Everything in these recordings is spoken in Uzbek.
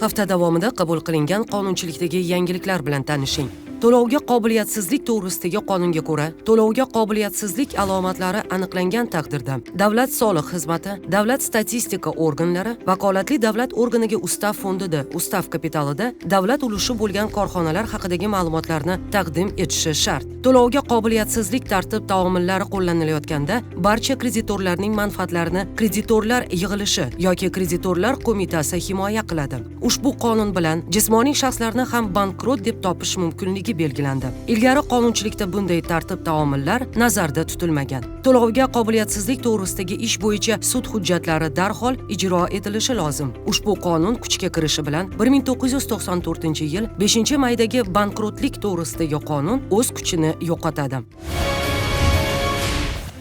hafta davomida qabul qilingan qonunchilikdagi yangiliklar bilan tanishing. To'lovga qobiliyatsizlik to'g'risidagi qonunga ko'ra to'lovga qobiliyatsizlik alomatlari aniqlangan taqdirda davlat soliq xizmati davlat statistika organlari vakolatli davlat organiga ustav fondida ustav kapitalida davlat ulushi bo'lgan korxonalar haqidagi ma'lumotlarni taqdim etishi shart. To'lovga qobiliyatsizlik tartib taomillari qo'llanilayotganda barcha kreditorlarning manfaatlarini kreditorlar yig'ilishi yoki kreditorlar qo'mitasi himoya qiladi. Ushbu qonun bilan jismoniy shaxslarni ham bankrot deb topish mumkinligi belgilandi. Ilgari qonunchilikda bunday tartib taomillar nazarda tutilmagan. To'lovga qobiliyatsizlik to'g'risidagi ish bo'yicha sud hujjatlari darhol ijro etilishi lozim. Ushbu qonun kuchga kirishi bilan bir ming to'qqiz yuz to'qson to'rtinchi yil beshinchi maydagi bankrotlik to'g'risidagi qonun o'z kuchini yo'qotadi.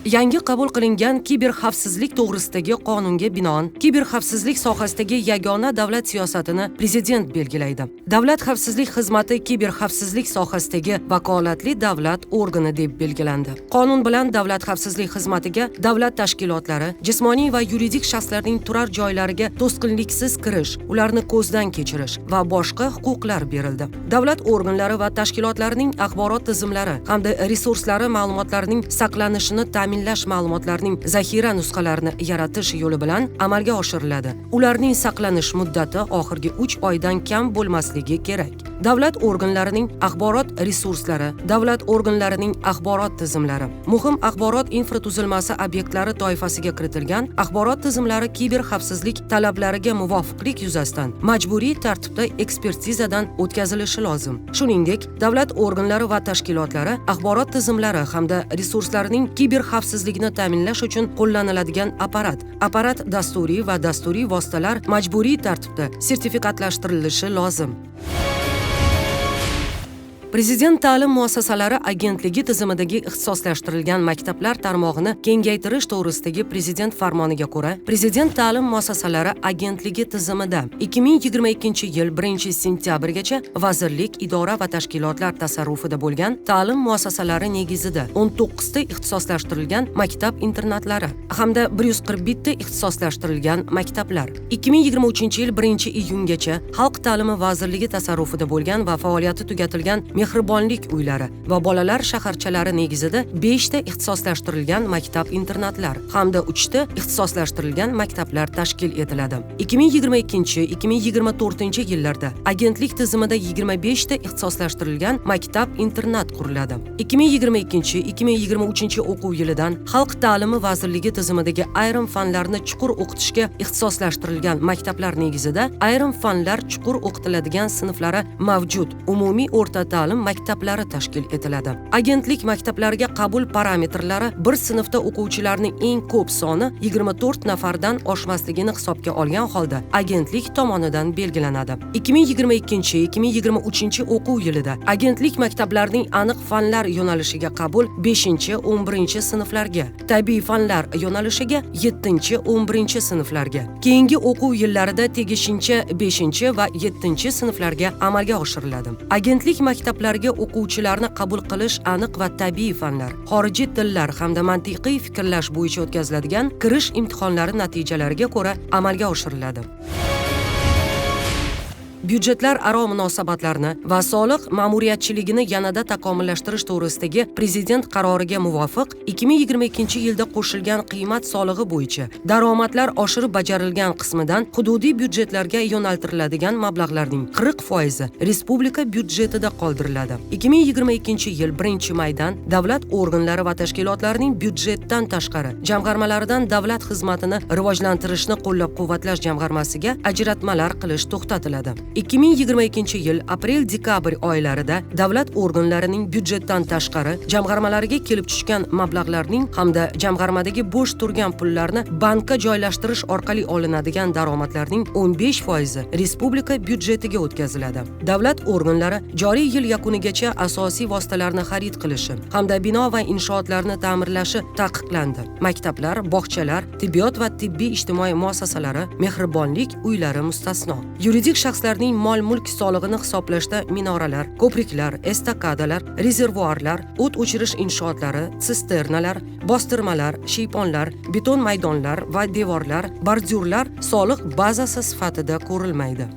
Yangi qabul qilingan kiber xavfsizlik to'g'risidagi qonunga binoan kiber xavfsizlik sohasidagi yagona davlat siyosatini prezident belgilaydi. Davlat xavfsizlik xizmati kiber xavfsizlik sohasidagi vakolatli davlat organi deb belgilandi. Qonun bilan davlat xavfsizlik xizmatiga davlat tashkilotlari jismoniy va yuridik shaxslarning turar joylariga to'sqinliksiz kirish ularni ko'zdan kechirish va boshqa huquqlar berildi. Davlat organlari va tashkilotlarining axborot tizimlari hamda resurslari ma'lumotlarining saqlanishini ta'min ta'minlash ma'lumotlarining zaxira nusxalarini yaratish yo'li bilan amalga oshiriladi. Ularning saqlanish muddati oxirgi uch oydan kam bo'lmasligi kerak. Davlat organlarining axborot resurslari davlat organlarining axborot tizimlari muhim axborot infratuzilmasi obyektlari toifasiga kiritilgan axborot tizimlari kiber xavfsizlik talablariga muvofiqlik yuzasidan majburiy tartibda ekspertizadan o'tkazilishi lozim. Shuningdek davlat organlari va tashkilotlari axborot tizimlari hamda resurslarining kiber xavfsizligini ta'minlash uchun qo'llaniladigan apparat apparat dasturiy va dasturiy vositalar majburiy tartibda sertifikatlashtirilishi lozim. Prezident ta'lim muassasalari agentligi tizimidagi ixtisoslashtirilgan maktablar tarmog'ini kengaytirish to'g'risidagi prezident farmoniga ko'ra prezident ta'lim muassasalari agentligi tizimida ikki ming yigirma ikkinchi yil 1 sentyabrgacha vazirlik idora va tashkilotlar tasarrufida bo'lgan ta'lim muassasalari negizida 19 to'qqizta ixtisoslashtirilgan maktab internatlari hamda 141 yuz qirq bitta ixtisoslashtirilgan maktablar. ikki ming yigirma uchinchi yil 1 iyungacha xalq ta'limi vazirligi tasarrufida bo'lgan va faoliyati tugatilgan mehribonlik uylari va bolalar shaharchalari negizida beshta ixtisoslashtirilgan maktab internatlar hamda uchta ixtisoslashtirilgan maktablar tashkil etiladi. ikki ming yigirma ikkinchi ikki ming yigirma to'rtinchi yillarda agentlik tizimida yigirma beshta ixtisoslashtirilgan maktab internat quriladi. ikki ming yigirma ikkinchi ikki ming yigirma uchinchi o'quv yilidan xalq ta'limi vazirligi tizimidagi ayrim fanlarni chuqur o'qitishga ixtisoslashtirilgan maktablar negizida ayrim fanlar chuqur o'qitiladigan sinflari mavjud. Umumiy o'rta ta'lim maktablari tashkil etiladi. Agentlik maktablariga qabul parametrlari bir sinfda o'quvchilarning eng ko'p soni yigirma to'rt nafardan oshmasligini hisobga olgan holda agentlik tomonidan belgilanadi. ikki ming yigirma ikkinchi ikki ming yigirma uchinchi o'quv yilida agentlik maktablarining aniq fanlar yo'nalishiga qabul beshinchi o'n birinchi sinflarga tabiiy fanlar yo'nalishiga yettinchi o'n birinchi sinflarga keyingi o'quv yillarida tegishincha beshinchi va yettinchi sinflarga amalga oshiriladi. Agentlik maktab maktablarga o'quvchilarni qabul qilish aniq va tabiiy fanlar. Xorijiy tillar hamda mantiqiy fikrlash bo'yicha o'tkaziladigan kirish imtihonlari natijalariga ko'ra amalga oshiriladi. Byudjetlar aro munosabatlarni va soliq ma'muriyatchiligini yanada takomillashtirish to'g'risidagi prezident qaroriga muvofiq ikki ming yigirma ikkinchi yilda qo'shilgan qiymat solig'i bo'yicha daromadlar oshirib bajarilgan qismidan hududiy byudjetlarga yo'naltiriladigan mablag'larning qirq foizi respublika byudjetida qoldiriladi. ikki ming yigirma ikkinchi yil 1 maydan davlat organlari va tashkilotlarining byudjetdan tashqari jamg'armalaridan davlat xizmatini rivojlantirishni qo'llab quvvatlash jamg'armasiga ajratmalar qilish to'xtatiladi. Ikki ming yigirma ikkinchi yil aprel dekabr oylarida davlat organlarining byudjetdan tashqari jamg'armalariga kelib tushgan mablag'larning hamda jamg'armadagi bo'sh turgan pullarni bankka joylashtirish orqali olinadigan daromadlarning o'n besh foizi respublika byudjetiga o'tkaziladi. Davlat organlari joriy yil yakunigacha asosiy vositalarni xarid qilishi hamda bino va inshootlarni ta'mirlashi taqiqlandi. Maktablar bog'chalar tibbiyot va tibbiy ijtimoiy muassasalari mehribonlik uylari mustasno. Yuridik shaxslarning mol mulk solig'ini hisoblashda minoralar ko'priklar estakadalar rezervuarlar o't o'chirish inshootlari sisternalar bostirmalar shiyponlar beton maydonlar va devorlar bordyurlar soliq bazasi sifatida ko'rilmaydi.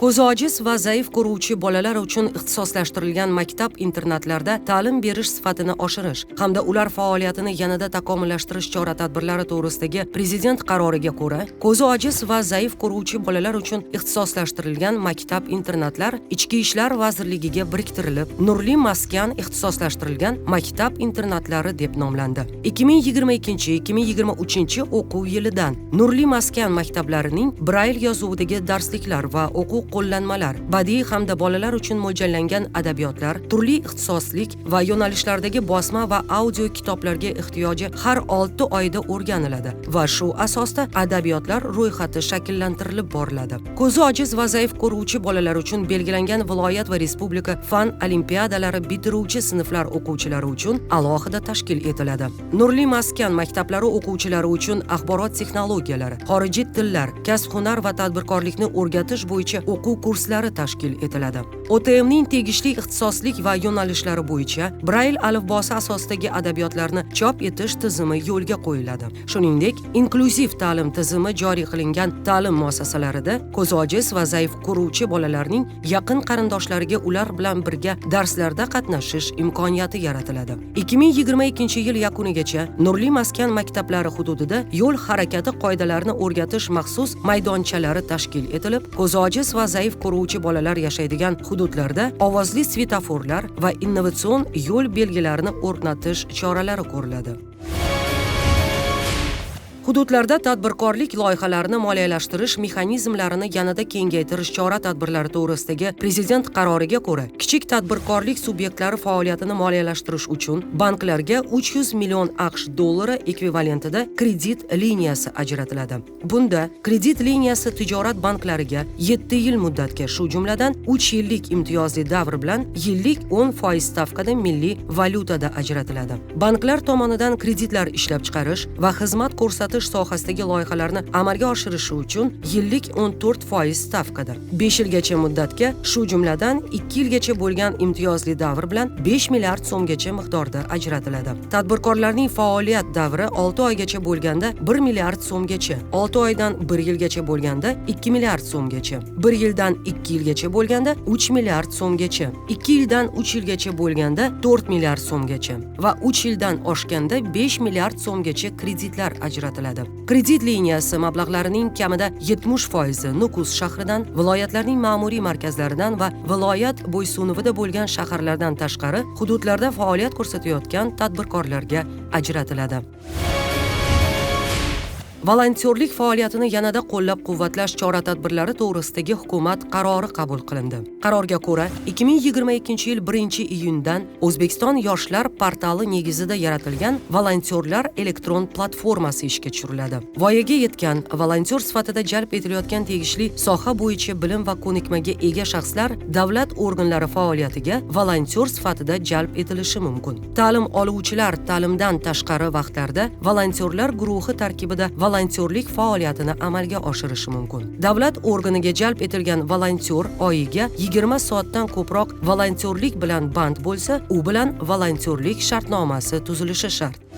Ko'zi ojiz va zaif ko'ruvchi bolalar uchun ixtisoslashtirilgan maktab internatlarda ta'lim berish sifatini oshirish hamda ular faoliyatini yanada takomillashtirish chora tadbirlari to'g'risidagi prezident qaroriga ko'ra ko'zi ojiz va zaif ko'ruvchi bolalar uchun ixtisoslashtirilgan maktab internatlar ichki ishlar vazirligiga biriktirilib nurli maskan ixtisoslashtirilgan maktab internatlari deb nomlandi. ikki ming yigirma ikkinchi ikki ming yigirma uchinchi o'quv yilidan nurli maskan maktablarining brayl yozuvidagi darsliklar va o'quv qo'llanmalar badiiy hamda bolalar uchun mo'ljallangan adabiyotlar turli ixtisoslik va yo'nalishlardagi bosma va audio kitoblarga ehtiyoji har olti oyda o'rganiladi va shu asosda adabiyotlar ro'yxati shakllantirilib boriladi. Ko'zi ojiz va zaif ko'ruvchi bolalar uchun belgilangan viloyat va respublika fan olimpiadalari bitiruvchi sinflar o'quvchilari uchun alohida tashkil etiladi. Nurli maskan maktablari o'quvchilari uchun axborot texnologiyalari xorijiy tillar kasb hunar va tadbirkorlikni o'rgatish bo'yicha o'quv kurslari tashkil etiladi. Otmning tegishli ixtisoslik va yo'nalishlari bo'yicha brayl alifbosi asosidagi adabiyotlarni chop etish tizimi yo'lga qo'yiladi. Shuningdek inklyuziv ta'lim tizimi joriy qilingan ta'lim muassasalarida ko'zi ojiz va zaif ko'ruvchi bolalarning yaqin qarindoshlariga ular bilan birga darslarda qatnashish imkoniyati yaratiladi. ikki ming yigirma ikkinchi yil yakunigacha nurli maskan maktablari hududida yo'l harakati qoidalarini o'rgatish maxsus maydonchalari tashkil etilib ko'zi ojiz va zaif ko'ruvchi bolalar yashaydigan hududlarda ovozli svetoforlar va innovatsion yo'l belgilarini o'rnatish choralari ko'riladi. Hududlarda tadbirkorlik loyihalarini moliyalashtirish mexanizmlarini yanada kengaytirish chora tadbirlari to'g'risidagi prezident qaroriga ko'ra kichik tadbirkorlik subyektlari faoliyatini moliyalashtirish uchun banklarga uch yuz million aqsh dollari ekvivalentida kredit liniyasi ajratiladi. Bunda kredit liniyasi tijorat banklariga 7 yil muddatga shu jumladan 3 yillik imtiyozli davr bilan yillik o'n foiz stavkada milliy valyutada ajratiladi. Banklar tomonidan kreditlar ishlab chiqarish va xizmat ko'rsatish sohasidagi loyihalarni amalga oshirishi uchun yillik o'n to'rt foiz stavkada besh yilgacha muddatga shu jumladan ikki yilgacha bo'lgan imtiyozli davr bilan besh milliard so'mgacha miqdorda ajratiladi. Tadbirkorlarning faoliyat davri olti oygacha bo'lganda bir milliard so'mgacha olti oydan bir yilgacha bo'lganda ikki milliard so'mgacha bir yildan ikki yilgacha bo'lganda uch milliard so'mgacha ikki yildan uch yilgacha bo'lganda to'rt milliard so'mgacha va uch yildan oshganda besh milliard so'mgacha kreditlar ajratiladi. Kuzatiladi kredit liniyasi mablag'larining kamida yetmish foizi nukus shahridan viloyatlarning ma'muriy markazlaridan va viloyat bo'ysunuvida bo'lgan shaharlardan tashqari hududlarda faoliyat ko'rsatayotgan tadbirkorlarga ajratiladi. Volontyorlik faoliyatini yanada qo'llab quvvatlash chora tadbirlari to'g'risidagi hukumat qarori qabul qilindi. Qarorga ko'ra ikki ming yigirma ikkinchi yil 1 iyundan o'zbekiston yoshlar portali negizida yaratilgan volontyorlar elektron platformasi ishga tushiriladi. Voyaga yetgan volontyor sifatida jalb etilayotgan tegishli soha bo'yicha bilim va ko'nikmaga ega shaxslar davlat organlari faoliyatiga volontyor sifatida jalb etilishi mumkin. Ta'lim oluvchilar ta'limdan tashqari vaqtlarda volontyorlar guruhi tarkibida volontyorlik faoliyatini amalga oshirishi mumkin. Davlat organiga jalb etilgan volontyor oyiga yigirma soatdan ko'proq volontyorlik bilan band bo'lsa u bilan volontyorlik shartnomasi tuzilishi shart.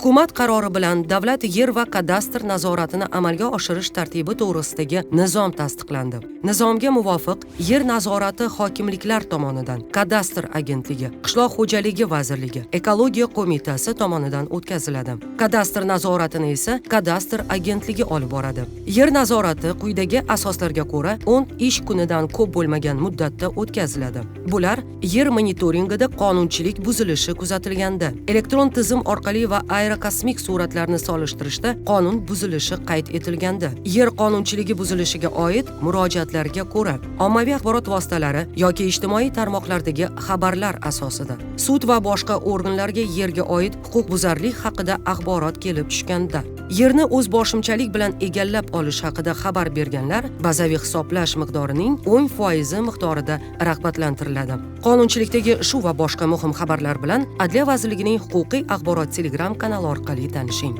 Hukumat qarori bilan davlat yer va kadastr nazoratini amalga oshirish tartibi to'g'risidagi nizom tasdiqlandi. Nizomga muvofiq yer nazorati hokimliklar tomonidan kadastr agentligi qishloq xo'jaligi vazirligi ekologiya qo'mitasi tomonidan o'tkaziladi. Kadastr nazoratini esa kadastr agentligi olib boradi. Yer nazorati quyidagi asoslarga ko'ra o'n ish kunidan ko'p bo'lmagan muddatda o'tkaziladi. Bular yer monitoringida qonunchilik buzilishi kuzatilganda elektron tizim orqali va aerokosmik suratlarni solishtirishda qonun buzilishi qayd etilganda yer qonunchiligi buzilishiga oid murojaatlarga ko'ra ommaviy axborot vositalari yoki ijtimoiy tarmoqlardagi xabarlar asosida sud va boshqa organlarga yerga oid huquqbuzarlik haqida axborot kelib tushganda. Yerni o'z boshimchalik bilan egallab olish haqida xabar berganlar bazaviy hisoblash miqdorining o'n foizi miqdorida rag'batlantiriladi. Qonunchilikdagi shu va boshqa muhim xabarlar bilan adliya vazirligining huquqiy axborot telegram kanali orqali tanishing.